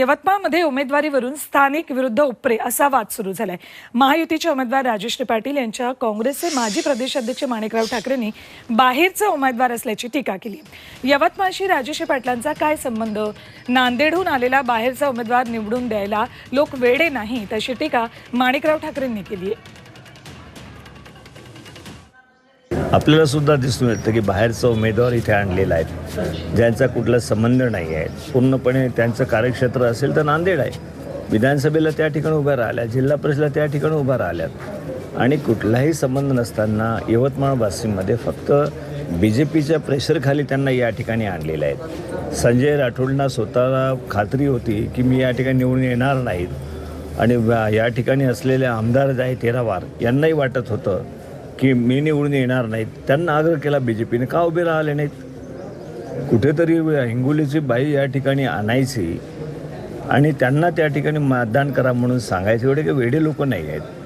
यवतमाळमध्ये उमेदवारीवरून स्थानिक विरुद्ध उपरे असा वाद सुरू झालाय. महायुतीचे उमेदवार राजेश्री पाटील यांच्या काँग्रेसचे माजी प्रदेशाध्यक्ष माणिकराव ठाकरेंनी बाहेरचे उमेदवार असल्याची टीका केली. यवतमाळशी राजेश्री पाटलांचा काय संबंध? नांदेडहून आलेला बाहेरचा उमेदवार निवडून द्यायला लोक वेडे नाहीत अशी टीका माणिकराव ठाकरेंनी केली आहे. आपल्याला सुद्धा दिसून येतं की बाहेरचा उमेदवार इथे आणलेला आहे. ज्यांचा कुठला संबंध नाही आहे. पूर्णपणे त्यांचं कार्यक्षेत्र असेल तर नांदेड आहे. विधानसभेला त्या ठिकाणी उभ्या राहिल्या जिल्हा परिषदला त्या ठिकाणी उभ्या राहिल्यात. आणि कुठलाही संबंध नसताना यवतमाळ वासीमध्ये फक्त बी जे पीच्या प्रेशरखाली त्यांना या ठिकाणी आणलेलं आहेत. संजय राठोडना स्वतःला खात्री होती की मी या ठिकाणी निवडून येणार नाहीत आणि या ठिकाणी असलेले आमदार जे आहे तेरावार यांनाही वाटत होतं की मी निवडून येणार नाहीत. त्यांना आग्रह केला बी जे पीने का उभे राहिले नाहीत? कुठेतरी हिंगोलीची बाई या ठिकाणी आणायची आणि त्यांना त्या ठिकाणी मतदान करा म्हणून सांगायचे. एवढे काही वेडे लोक नाही आहेत.